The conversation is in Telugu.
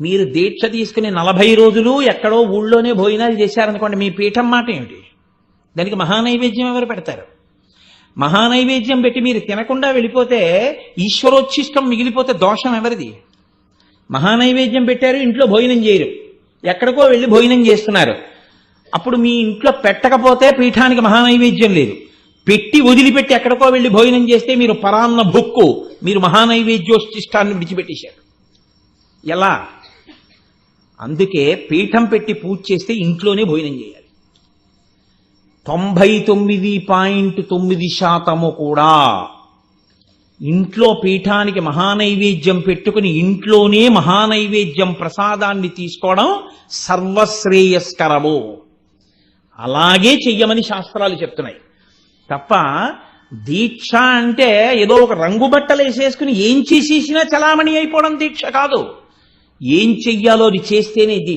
మీరు దీక్ష తీసుకుని నలభై రోజులు ఎక్కడో ఊళ్ళోనే భోజనాలు చేశారనుకోండి మీ పీఠం మాట ఏమిటి? దానికి మహానైవేద్యం ఎవరు పెడతారు? మహానైవేద్యం పెట్టి మీరు తినకుండా వెళ్ళిపోతే ఈశ్వరోచ్ఛిష్టం మిగిలిపోతే దోషం ఎవరిది? మహానైవేద్యం పెట్టారు ఇంట్లో భోజనం చేయరు. ఎక్కడికో వెళ్ళి భోజనం చేస్తున్నారు. అప్పుడు మీ ఇంట్లో పెట్టకపోతే పీఠానికి మహానైవేద్యం లేదు. పెట్టి వదిలిపెట్టి ఎక్కడికో వెళ్ళి భోజనం చేస్తే మీరు పరాన్న భుక్కు మీరు మహానైవేద్యోష్టిష్టాన్ని విడిచిపెట్టేశారు. ఎలా? అందుకే పీఠం పెట్టి పూజ చేస్తే ఇంట్లోనే భోజనం చేయాలి. తొంభై తొమ్మిది పాయింట్ తొమ్మిది శాతము కూడా ఇంట్లో పీఠానికి మహానైవేద్యం పెట్టుకుని ఇంట్లోనే మహానైవేద్యం ప్రసాదాన్ని తీసుకోవడం సర్వశ్రేయస్కరము. అలాగే చెయ్యమని శాస్త్రాలు చెప్తున్నాయి. తప్ప దీక్ష అంటే ఏదో ఒక రంగు బట్టలు వేసేసుకుని ఏం చేసేసినా చలామణి అయిపోవడం దీక్ష కాదు. ఏం చెయ్యాలో అది చేస్తేనే ఇది.